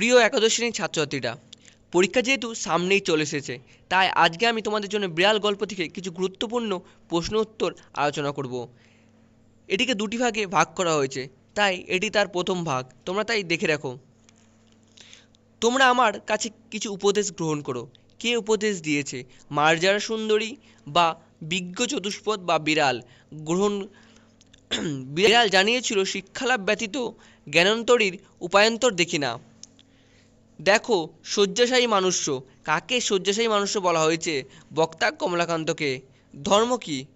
প্রিয় একাদশ শ্রেণির ছাত্রছাত্রীরা। পরীক্ষা যেহেতু সামনেই চলে এসেছে, তাই আজকে আমি তোমাদের জন্য বিড়াল গল্প থেকে কিছু গুরুত্বপূর্ণ প্রশ্ন উত্তর আলোচনা করব। এটিকে দুটি ভাগে ভাগ করা হয়েছে, তাই এটি তার প্রথম ভাগ। তোমরা তাই দেখে রাখো। তোমরা আমার কাছে কিছু উপদেশ গ্রহণ করো। কে উপদেশ দিয়েছে? মার্জারা সুন্দরী বা বিজ্ঞ চতুষ্পদ বা বিড়াল গ্রহণ বিড়াল জানিয়েছিল শিক্ষালাভ ব্যতীত জ্ঞানান্তরীর উপায়ন্তর দেখি না। দেখো, শয্যাশায়ী মানুষ্য। কাকে শয্যাশায়ী মানুষ্য বলা হয়েছে? বক্তা কমলাকান্তকে। ধর্ম কি?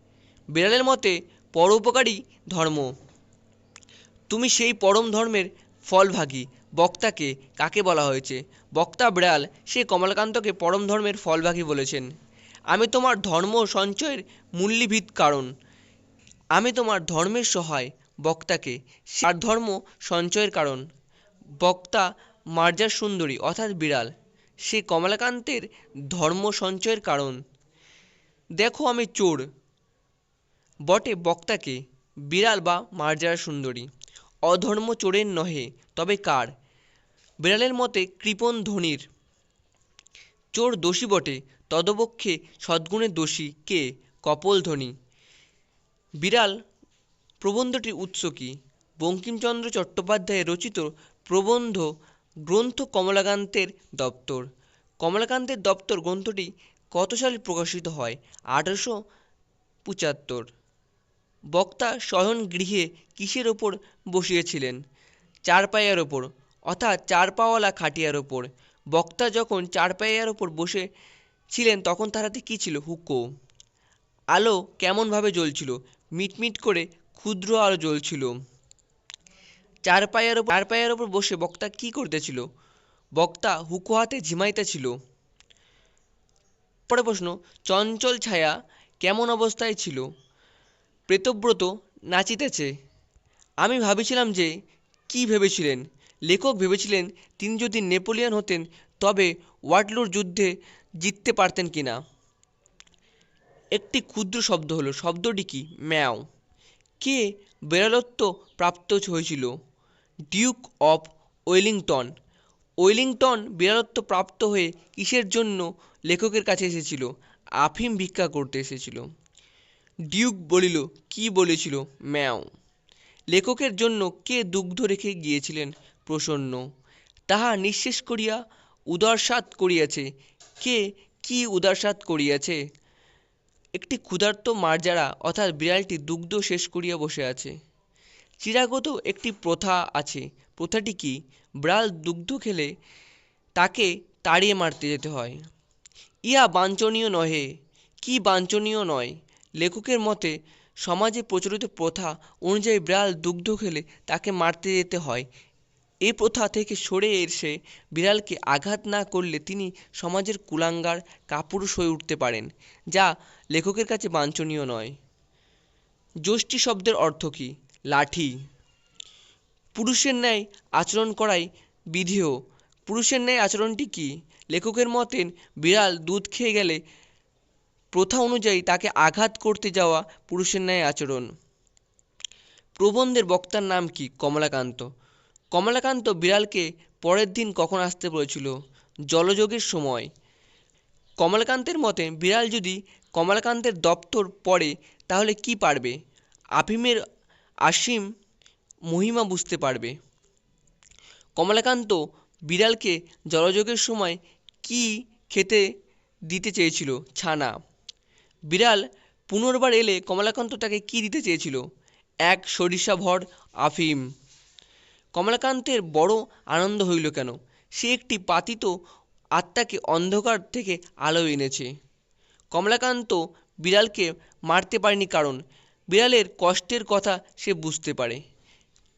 বিড়ালের মতে পরোপকারী ধর্ম। তুমি সেই পরম ধর্মের ফলভাগী। বক্তাকে কাকে বলা হয়েছে? বক্তা বিড়াল, সে কমলাকান্তকে পরম ধর্মের ফলভাগী বলেছেন। আমি তোমার ধর্ম সঞ্চয়ের মূল্যভিত কারণ। আমি তোমার ধর্মের সহায় বক্তাকে। সার ধর্ম সঞ্চয়ের কারণ। বক্তা মার্জার সুন্দরী, অর্থাৎ বিড়াল। সে কমলাকান্তের ধর্ম সঞ্চয়ের কারণ। দেখো আমি চোর। বটে বক্তাকে, বিড়াল বা মার্জারা সুন্দরী। অধর্ম চোরের নহে, তবে কার? বিড়ালের মতে কৃপণ ধনির। চোর দোষী বটে তদপক্ষে সদ্গুণের দোষী কে? কপল ধ্বনি বিড়াল প্রবন্ধটির উৎস কী? বঙ্কিমচন্দ্র চট্টোপাধ্যায়ের রচিত প্রবন্ধ গ্রন্থ কমলাকান্তের দপ্তর। কমলাকান্তের দপ্তর গ্রন্থটি কত সালে প্রকাশিত হয়? আঠারোশো পঁচাত্তর। বক্তা শয়ন গৃহে কিসের ওপর বসিয়েছিলেন? চার পায়ের ওপর, অর্থাৎ চার পাওয়ালা খাটিয়ার ওপর। বক্তা যখন চার পায়ের ওপর বসে ছিলেন তখন তার হাতে কী ছিল? হুকো। আলো কেমনভাবে জ্বলছিল? মিটমিট করে ক্ষুদ্র আলো জ্বলছিল। চার পায়ের ওপর চার পায়ের ওপর বসে বক্তা কি করতেছিল? বক্তা হুকো হাতে ঝিমাইতেছিল। পরে প্রশ্ন, চঞ্চল ছায়া কেমন অবস্থায় ছিল? প্রেতব্রত নাচিতেছে। আমি ভাবিছিলাম যে, কি ভেবেছিলেন? লেখক ভেবেছিলেন তিনি যদি নেপোলিয়ন হতেন, তবে ওয়াটলুর যুদ্ধে জিততে পারতেন কি না একটি ক্ষুদ্র শব্দ হলো, শব্দটি কি? ম্যাও। কে বেরালত্ব প্রাপ্ত হয়েছিল? ডিউক অফ ওয়েলিংটন ওয়েলিংটন বিড়ালত্ব প্রাপ্ত হয়ে কিসের জন্য লেখকের কাছে এসেছিল? আফিম ভিক্ষা করতে এসেছিল। ডিউক বলিল, কি বলেছিল? ম্যাও। লেখকের জন্য কে দুগ্ধ রেখে গিয়েছিলেন? প্রসন্ন। তাহা নিঃশেষ করিয়া উদারসাত করিয়াছে। কে? কি উদারসাত করিয়াছে? একটি ক্ষুধার্ত মার্জারা, অর্থাৎ বিড়ালটি দুগ্ধ শেষ করিয়া বসে আছে। চিরাগত একটি প্রথা আছে। প্রথাটি কি? বিড়াল দুগ্ধ খেলে তাকে তাড়িয়ে মারতে যেতে হয়। ইহা বাঞ্ছনীয় নহে। কি বাঞ্ছনীয় নয়? লেখকের মতে, সমাজে প্রচলিত প্রথা অনুযায়ী বিড়াল দুগ্ধ খেলে তাকে মারতে যেতে হয়। এ প্রথা থেকে সরে এসে বিড়ালকে আঘাত না করলে তিনি সমাজের কুলাঙ্গার, কাপুরুষ হয়ে উঠতে পারেন, যা লেখকের কাছে বাঞ্ছনীয় নয়। যষ্টি শব্দের অর্থ কী? লাঠি। পুরুষের ন্যায় আচরণ করাই বিধেয়। পুরুষের ন্যায় আচরণটি কী? লেখকের মতে, বিড়াল দুধ খেয়ে গেলে প্রথা অনুযায়ী তাকে আঘাত করতে যাওয়া পুরুষের ন্যায় আচরণ। প্রবন্ধের বক্তার নাম কি? কমলাকান্ত। কমলাকান্ত বিড়ালকে পরের দিন কখন আসতে বলেছিল? জলযোগের সময়। কমলাকান্তের মতে, বিড়াল যদি কমলাকান্তের দপ্তর পড়ে, তাহলে কি পারবে? আফিমের আসীম মহিমা বুঝতে পারবে। কমলাকান্ত বিড়ালকে জলযোগের সময় কি খেতে দিতে চেয়েছিল? ছানা। বিড়াল পুনর্বার এলে কমলাকান্ত তাকে কি দিতে চেয়েছিল? এক, সরিষা ভর, আফিম। কমলাকান্তের বড় আনন্দ হইল কেন? সে একটি পাতিত আত্মাকে অন্ধকার থেকে আলো এনেছে। কমলাকান্ত বিড়ালকে মারতে পারেনি কারণ বিড়ালের কষ্টের কথা সে বুঝতে পারে।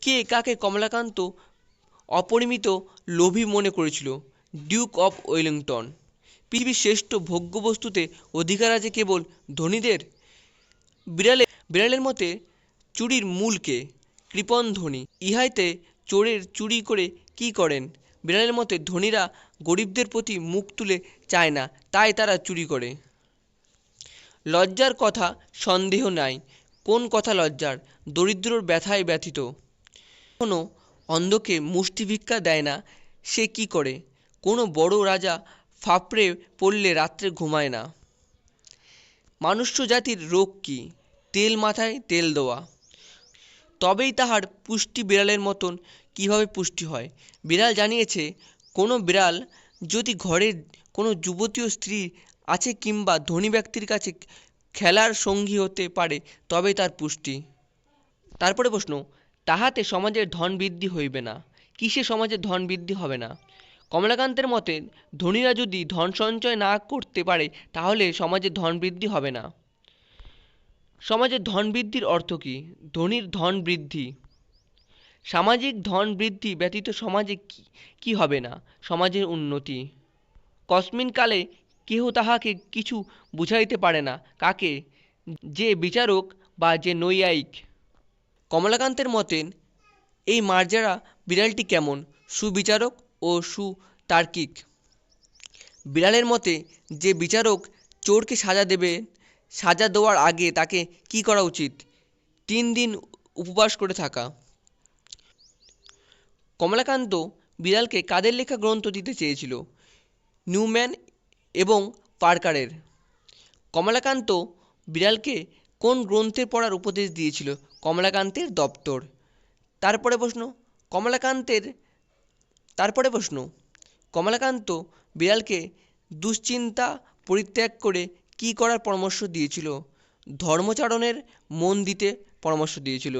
কে কাকে কমলাকান্ত অপরিমিত লোভী মনে করেছিল? ডিউক অফ ওয়েলিংটন পৃথিবীর শ্রেষ্ঠ ভোগ্যবস্তুতে অধিকার আছে কেবল ধনীদের? বিড়ালে, বিড়ালের মতে চুরির মূলকে কৃপণ ধনী। ইহাইতে চোরের চুরি করে কি করেন? বিড়ালের মতে ধনীরা গরিবদের প্রতি মুখ তুলে চায় না, তাই তারা চুরি করে। লজ্জার কথা সন্দেহ নাই। কোন কথা লজ্জার? দরিদ্রর ব্যথায় ব্যথিত। কোনো অন্ধকে মুষ্টি ভিক্ষা দেয় না, সে কি করে? কোনো বড় রাজা ফাপড়ে পড়লে রাত্রে ঘুমায় না। মানুষ্য জাতির রোগ কি? তেল মাথায় তেল দেওয়া। তবেই তাহার পুষ্টি বিড়ালের মতন কীভাবে পুষ্টি হয়? বিড়াল জানিয়েছে, কোনো বিড়াল যদি ঘরের কোনো যুবতী ও স্ত্রী আছে কিংবা ধনী ব্যক্তির কাছে খেলার সঙ্গী হতে পারে তবেই তার পুষ্টি। তারপরে প্রশ্ন, তাহাতে সমাজের ধন বৃদ্ধি হইবে না, কিসে সমাজের ধন বৃদ্ধি হবে না? কমলাকান্তের মতে, ধনীরা যদি ধন সঞ্চয় না করতে পারে, তাহলে সমাজের ধন বৃদ্ধি হবে না। সমাজের ধন বৃদ্ধির অর্থ কী? ধনীর ধন বৃদ্ধি। সামাজিক ধন বৃদ্ধি ব্যতীত সমাজে কি কি হবে না? সমাজের উন্নতি। কসমিন কালে কেহ তাহাকে কিছু বুঝাইতে পারে না। কাকে? যে বিচারক বা যে নৈয়ায়িক। কমলাকান্তের মতেন এই মার্জারা বিড়ালটি কেমন? সুবিচারক ও সুতার্কিক। বিড়ালের মতে, যে বিচারক চোরকে সাজা দেবে, সাজা দেওয়ার আগে তাকে কি করা উচিত? তিন দিন উপবাস করে থাকা। কমলাকান্ত বিড়ালকে কাদের লেখা গ্রন্থ দিতে চেয়েছিল? নিউম্যান এবং পার্কারের। কমলাকান্ত বিড়ালকে কোন গ্রন্থের পড়ার উপদেশ দিয়েছিল? কমলাকান্তের দপ্তর। তারপরে প্রশ্ন, কমলাকান্তের, তারপরে প্রশ্ন, কমলাকান্ত বিড়ালকে দুশ্চিন্তা পরিত্যাগ করে কী করার পরামর্শ দিয়েছিল? ধর্মচারণের মন দিতে পরামর্শ দিয়েছিল।